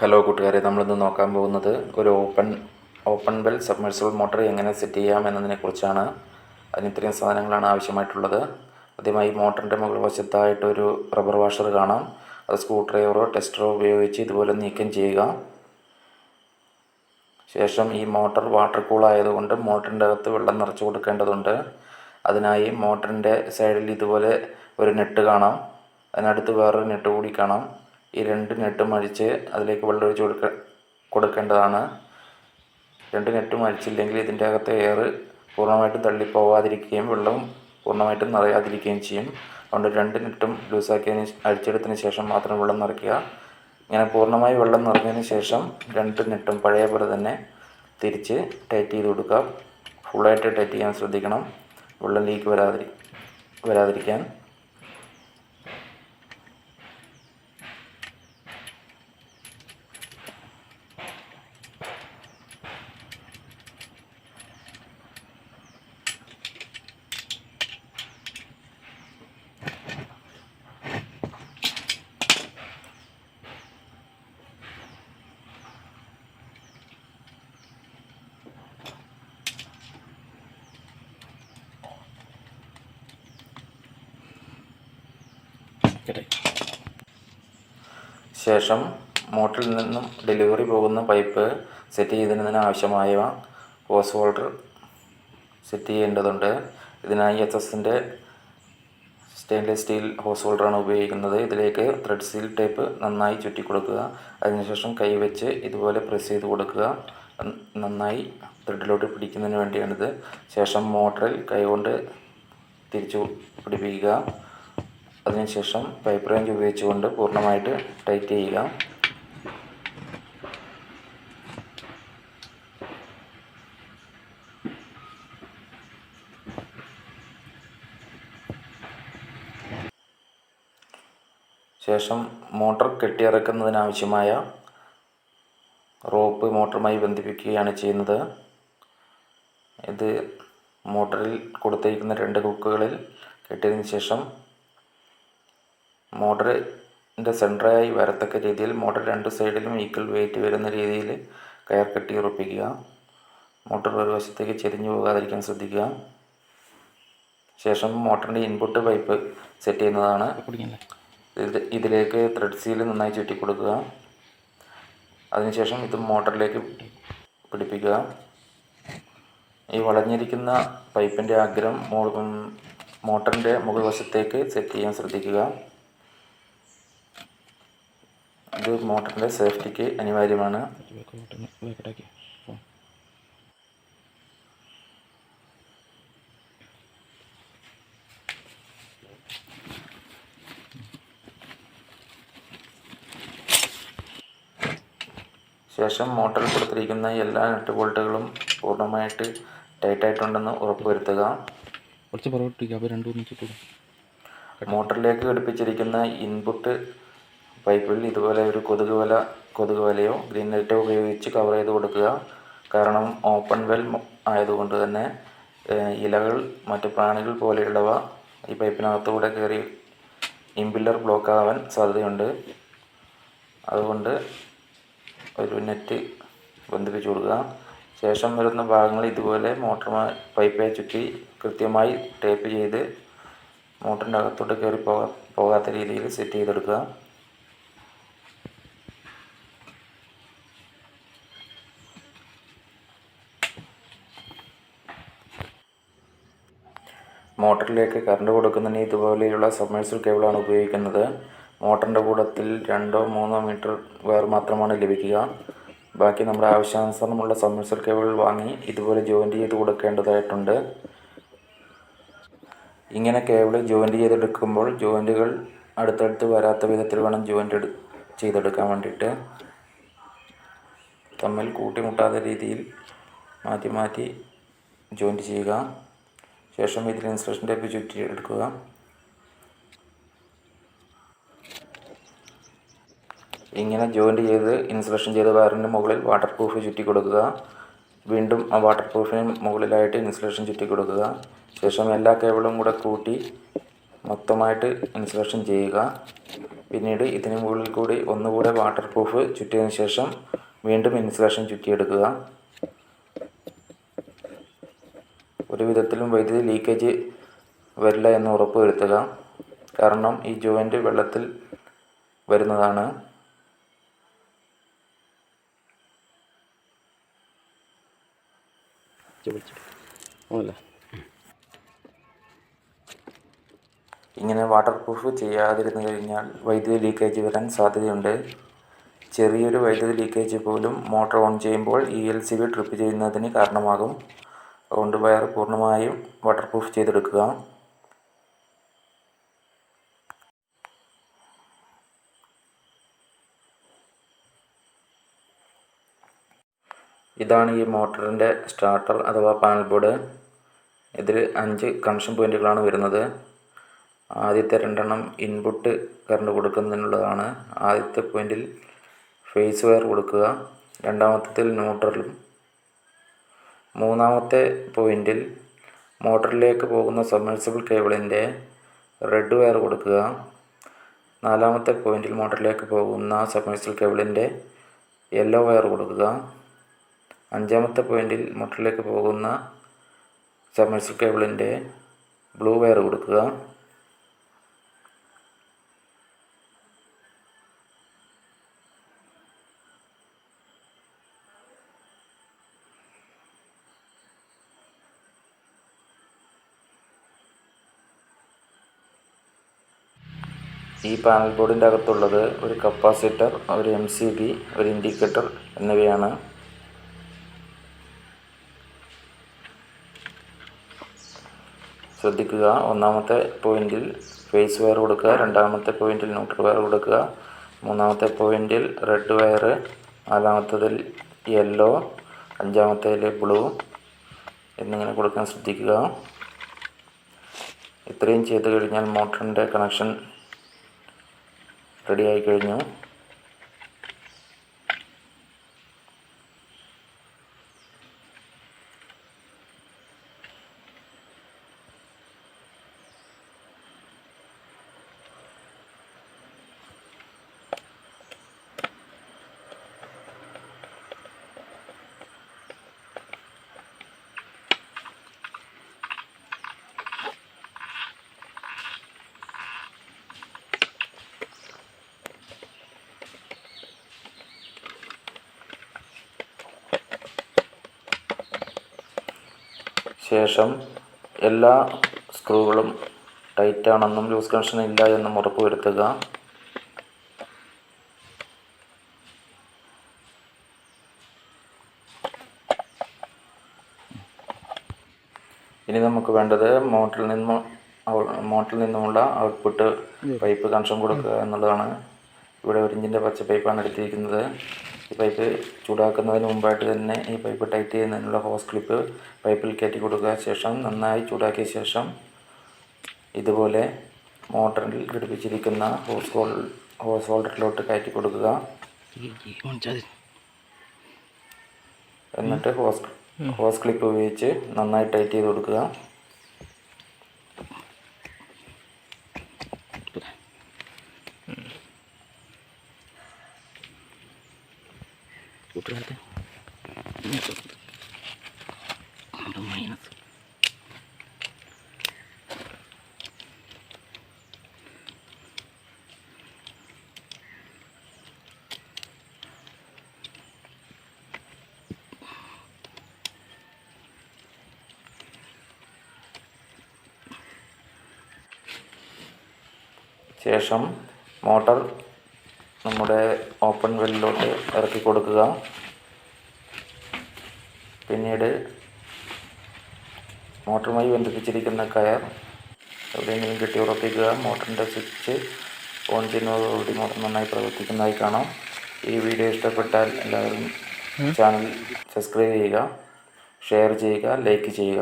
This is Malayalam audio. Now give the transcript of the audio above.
ഹലോ കൂട്ടുകാരെ. നമ്മളിന്ന് നോക്കാൻ പോകുന്നത് ഒരു open open well submersible motor എങ്ങനെ സെറ്റ് ചെയ്യാം എന്നതിനെ കുറിച്ചാണ് അതിന് ഇത്രയും സാധനങ്ങളാണ് ആവശ്യമായിട്ടുള്ളത്. ആദ്യമായി മോട്ടറിന്റെ മുകൾ വശത്തായിട്ടൊരു റബ്ബർ വാഷർ കാണാം. അത് സ്ക്രൂ ഡ്രൈവറോ ടെസ്റ്ററോ ഉപയോഗിച്ച് ഇതുപോലെ നീക്കം ചെയ്യുക. ശേഷം ഈ മോട്ടർ വാട്ടർ കൂൾ ആയതുകൊണ്ട് മോട്ടറിന്റെ അകത്ത് വെള്ളം നിറച്ചു കൊടുക്കേണ്ടതുണ്ട്. അതിനായി മോട്ടറിന്റെ സൈഡിൽ ഇതുപോലെ ഒരു നെട്ട് കാണാം. അതിനടുത്ത് വേറൊരു നെട്ട് കൂടി കാണാം. ഈ രണ്ട് നെട്ടും അഴിച്ച് അതിലേക്ക് വെള്ളം ഒഴിച്ച് കൊടുക്ക കൊടുക്കേണ്ടതാണ്. രണ്ട് നെട്ടും അഴിച്ചില്ലെങ്കിൽ ഇതിന്റെ അകത്തെ എയർ പൂർണമായിട്ടും തള്ളിപ്പോവാതിരിക്കുകയും വെള്ളം പൂർണമായിട്ടും നിറയാതിരിക്കുകയും ചെയ്യും. അതുകൊണ്ട് രണ്ട് നെട്ടും ലൂസാക്കിയതിന് അഴിച്ചെടുത്തതിന് ശേഷം മാത്രം വെള്ളം നിറയ്ക്കുക. ഇങ്ങനെ പൂർണമായി വെള്ളം നിറഞ്ഞതിന് ശേഷം രണ്ട് നെട്ടും പഴയ പോലെ തന്നെ തിരിച്ച് ടൈറ്റ് ചെയ്ത് കൊടുക്കുക. ഫുള്ളായിട്ട് ടൈറ്റ് ചെയ്യാൻ ശ്രദ്ധിക്കണം. വെള്ളം ലീക്ക് വരാതിരി വരാതിരിക്കാൻ. ശേഷം മോട്ടറിൽ നിന്നും ഡെലിവറി പോകുന്ന പൈപ്പ് സെറ്റ് ചെയ്യുന്നതിന് ആവശ്യമായ ഹോസ് ഹോൾഡർ സെറ്റ് ചെയ്യേണ്ടതുണ്ട്. ഇതിനായി എച്ച് എസിന്റെ സ്റ്റെയിൻലെസ് സ്റ്റീൽ ഹോസ് ഹോൾഡറാണ് ഉപയോഗിക്കുന്നത്. ഇതിലേക്ക് ത്രെഡ് സീൽ ടേപ്പ് നന്നായി ചുറ്റി കൊടുക്കുക അതിനുശേഷം കൈ വെച്ച് ഇതുപോലെ പ്രസ് ചെയ്ത് കൊടുക്കുക. നന്നായി ത്രെഡിലോട്ട് പിടിക്കുന്നതിന് വേണ്ടിയാണിത്. ശേഷം മോട്ടറിൽ കൈകൊണ്ട് തിരിച്ചു പിടിപ്പിക്കുക. അതിനുശേഷം പൈപ്പ് റേഞ്ച് ഉപയോഗിച്ചുകൊണ്ട് പൂർണമായിട്ട് ടൈറ്റ് ചെയ്യുക. ശേഷം മോട്ടർ കെട്ടിയിറക്കുന്നതിനാവശ്യമായ റോപ്പ് മോട്ടറുമായി ബന്ധിപ്പിക്കുകയാണ് ചെയ്യുന്നത്. ഇത് മോട്ടറിൽ കൊടുത്തിരിക്കുന്ന രണ്ട് കുക്കുകളിൽ കെട്ടിയതിന് ശേഷം മോട്ടറിന്റെ സെൻട്രായി വരത്തക്ക രീതിയിൽ മോട്ടർ രണ്ട് സൈഡിലും ഈക്വൽ വെയിറ്റ് വരുന്ന രീതിയിൽ കയർ കെട്ടി ഉറപ്പിക്കുക. മോട്ടർ ഒരു വശത്തേക്ക് ചെരിഞ്ഞു പോകാതിരിക്കാൻ ശ്രദ്ധിക്കുക. ശേഷം മോട്ടറിന്റെ ഇൻപുട്ട് പൈപ്പ് സെറ്റ് ചെയ്യുന്നതാണ്. ഇത് ഇതിലേക്ക് ത്രെഡ് സീൽ നന്നായി ചുറ്റി കൊടുക്കുക. അതിനുശേഷം ഇത് മോട്ടറിലേക്ക് പിടിപ്പിക്കുക. ഈ വളഞ്ഞിരിക്കുന്ന പൈപ്പിന്റെ അഗ്രം മോട്ടറിന്റെ മുകൾ വശത്തേക്ക് സെറ്റ് ചെയ്യാൻ ശ്രദ്ധിക്കുക. ഇത് മോട്ടറിന്റെ സേഫ്റ്റിക്ക് അനിവാര്യമാണ്. ശേഷം മോട്ടറിൽ കൊടുത്തിരിക്കുന്ന എല്ലാ നട്ട് ബോൾട്ടുകളും പൂർണമായിട്ട് ടൈറ്റ് ടൈറ്റായിട്ടുണ്ടെന്ന് ഉറപ്പുവരുത്തുക. കുറച്ച് പുറകോട്ടിരിക്കുക അപ്പോൾ രണ്ടും ഒന്നിച്ചിട്ടു മോട്ടറിലേക്ക് ഘടിപ്പിച്ചിരിക്കുന്ന ഇൻപുട്ട് പൈപ്പിൽ ഇതുപോലെ ഒരു കൊതുക് വല കൊതുക് വലയോ ഗ്രീൻ നെറ്റോ ഉപയോഗിച്ച് കവർ ചെയ്ത് കൊടുക്കുക. കാരണം ഓപ്പൺ വെൽ ആയതുകൊണ്ട് തന്നെ ഇലകൾ മറ്റു പ്രാണികൾ പോലെയുള്ളവ ഈ പൈപ്പിനകത്തൂടെ കയറി ഇമ്പില്ലർ ബ്ലോക്ക് ആവാൻ സാധ്യതയുണ്ട്. അതുകൊണ്ട് ഒരു നെറ്റ് ബന്ധിപ്പിച്ചു കൊടുക്കുക. ശേഷം വരുന്ന ഭാഗങ്ങൾ ഇതുപോലെ മോട്ടർ പൈപ്പെ ചുറ്റി കൃത്യമായി ടേപ്പ് ചെയ്ത് മോട്ടറിന്റെ അകത്തോട്ട് കയറി പോകാ പോകാത്ത രീതിയിൽ സെറ്റ് ചെയ്തെടുക്കുക. മോട്ടറിലേക്ക് കറണ്ട് കൊടുക്കുന്നതിന് ഇതുപോലെയുള്ള സബ്മേഴ്സൽ കേബിളാണ് ഉപയോഗിക്കുന്നത്. മോട്ടറിന്റെ കൂടത്തിൽ രണ്ടോ മൂന്നോ മീറ്റർ വയർ മാത്രമാണ് ലഭിക്കുക. ബാക്കി നമ്മുടെ ആവശ്യാനുസരണമുള്ള സബ്മേഴ്സൽ കേബിൾ വാങ്ങി ഇതുപോലെ ജോയിന്റ് ചെയ്ത് കൊടുക്കേണ്ടതായിട്ടുണ്ട്. ഇങ്ങനെ കേബിൾ ജോയിന്റ് ചെയ്തെടുക്കുമ്പോൾ ജോയിന്റുകൾ അടുത്തടുത്ത് വരാത്ത വിധത്തിൽ വേണം ജോയിന്റ് ചെയ്തെടുക്കാൻ വേണ്ടിയിട്ട്. തമ്മിൽ കൂട്ടിമുട്ടാത്ത രീതിയിൽ മാറ്റി മാറ്റി ജോയിന്റ് ചെയ്യുക. ശേഷം ഇതിൽ ഇൻസുലേഷൻ ടേപ്പ് ചുറ്റി എടുക്കുക. ഇങ്ങനെ ജോയിന്റ് ചെയ്ത് ഇൻസുലേഷൻ ചെയ്ത വയറിന് മുകളിൽ വാട്ടർ പ്രൂഫ് ചുറ്റി കൊടുക്കുക. വീണ്ടും ആ വാട്ടർ പ്രൂഫിന് മുകളിലായിട്ട് ഇൻസുലേഷൻ ചുറ്റി കൊടുക്കുക. ശേഷം എല്ലാ കേബിളും കൂടെ കൂട്ടി മൊത്തമായിട്ട് ഇൻസുലേഷൻ ചെയ്യുക. പിന്നീട് ഇതിന് മുകളിൽ കൂടി ഒന്നുകൂടെ വാട്ടർ പ്രൂഫ് ചുറ്റിയതിന് ശേഷം വീണ്ടും ഇൻസുലേഷൻ ചുറ്റിയെടുക്കുക. ഒരു വിധത്തിലും വൈദ്യുതി ലീക്കേജ് വരില്ല എന്ന് ഉറപ്പ് വരുത്തുക കാരണം ഈ ജോയിന്റ് വെള്ളത്തിൽ വരുന്നതാണ്. ഇങ്ങനെ വാട്ടർ പ്രൂഫ് ചെയ്യാതിരുന്നു കഴിഞ്ഞാൽ വൈദ്യുതി ലീക്കേജ് വരാൻ സാധ്യതയുണ്ട്. ചെറിയൊരു വൈദ്യുതി ലീക്കേജ് പോലും മോട്ടോർ ഓൺ ചെയ്യുമ്പോൾ E L C B trip ചെയ്യുന്നതിന് കാരണമാകും. അതുകൊണ്ട് വയർ പൂർണമായും വാട്ടർ പ്രൂഫ് ചെയ്തെടുക്കുക. ഇതാണ് ഈ മോട്ടറിന്റെ സ്റ്റാർട്ടർ അഥവാ പാനൽ ബോർഡ് ഇതിൽ അഞ്ച് കണക്ഷൻ പോയിന്റുകളാണ് വരുന്നത്. ആദ്യത്തെ രണ്ടെണ്ണം ഇൻപുട്ട് കറണ്ട് കൊടുക്കുന്നതിനുള്ളതാണ്. ആദ്യത്തെ പോയിന്റിൽ ഫേസ് വയർ കൊടുക്കുക. രണ്ടാമത്തേതിൽ ന്യൂട്രലും മൂന്നാമത്തെ പോയിന്റിൽ മോട്ടറിലേക്ക് പോകുന്ന സബ്മെർസിബിൾ കേബിളിന്റെ റെഡ് വയർ കൊടുക്കുക. നാലാമത്തെ പോയിന്റിൽ മോട്ടറിലേക്ക് പോകുന്ന സബ്മെർസിബിൾ കേബിളിന്റെ യെല്ലോ വയർ കൊടുക്കുക. അഞ്ചാമത്തെ പോയിന്റിൽ മോട്ടറിലേക്ക് പോകുന്ന സബ്മെർസിബിൾ കേബിളിന്റെ ബ്ലൂ വയർ കൊടുക്കുക. ഈ പാനൽ ബോർഡിന്റെ അകത്തുള്ളത് ഒരു കപ്പാസിറ്റർ ഒരു എം സി ബി ഒരു ഇൻഡിക്കേറ്റർ എന്നിവയാണ്. ശ്രദ്ധിക്കുക. ഒന്നാമത്തെ പോയിന്റിൽ ഫേസ് വയർ കൊടുക്കുക രണ്ടാമത്തെ പോയിന്റിൽ ന്യൂട്രൽ വയർ കൊടുക്കുക മൂന്നാമത്തെ പോയിന്റിൽ റെഡ് വയർ നാലാമത്തതിൽ യെല്ലോ അഞ്ചാമത്തേൽ ബ്ലൂ എന്നിങ്ങനെ കൊടുക്കാൻ ശ്രദ്ധിക്കുക. ഇത്രയും ചെയ്തു കഴിഞ്ഞാൽ മോട്ടറിന്റെ കണക്ഷൻ റെഡി ആയി ശേഷം എല്ലാ സ്ക്രൂകളും ടൈറ്റാണെന്നും ലൂസ് കണക്ഷൻ ഇല്ല എന്നും ഉറപ്പ് വരുത്തുക ഇനി നമുക്ക് വേണ്ടത് മോട്ടറിൽ നിന്നും മോട്ടറിൽ നിന്നുമുള്ള ഔട്ട്പുട്ട് പൈപ്പ് കണക്ഷൻ കൊടുക്കുക എന്നുള്ളതാണ്. ഇവിടെ ഒരിഞ്ചിന്റെ പച്ച പൈപ്പാണ് എടുത്തിരിക്കുന്നത്. ഈ പൈപ്പ് ചൂടാക്കുന്നതിന് മുമ്പായിട്ട് തന്നെ ഈ പൈപ്പ് ടൈറ്റ് ചെയ്യുന്നതിനുള്ള ഹോസ് ക്ലിപ്പ് പൈപ്പിൽ കയറ്റി കൊടുക്കുക ശേഷം നന്നായി ചൂടാക്കിയ ശേഷം ഇതുപോലെ മോട്ടറിൽ ഘടിപ്പിച്ചിരിക്കുന്ന ഹോസ് ഹോൾ ഹോസ് ഹോൾഡറിലോട്ട് കയറ്റി കൊടുക്കുക. എന്നിട്ട് ഹോസ് ഹോസ് ക്ലിപ്പ് ഉപയോഗിച്ച് നന്നായി ടൈറ്റ് ചെയ്ത് കൊടുക്കുക. കൂട്ടുകാരത്തെ മൈനസ് ശേഷം മോട്ടർ നമ്മുടെ ഓപ്പൺ വെല്ലിലോട്ട് ഇറക്കി കൊടുക്കുക. പിന്നീട് മോട്ടറുമായി ബന്ധിപ്പിച്ചിരിക്കുന്ന കയർ എവിടെയെങ്കിലും കെട്ടി ഉറപ്പിക്കുക. മോട്ടറിന്റെ സ്വിച്ച് ഓൺ ചെയ്യുന്നതോടുകൂടി മോട്ടർ നന്നായി പ്രവർത്തിക്കുന്നതായി കാണാം. ഈ വീഡിയോ ഇഷ്ടപ്പെട്ടാൽ എല്ലാവരും ചാനൽ സബ്സ്ക്രൈബ് ചെയ്യുക ഷെയർ ചെയ്യുക ലൈക്ക് ചെയ്യുക.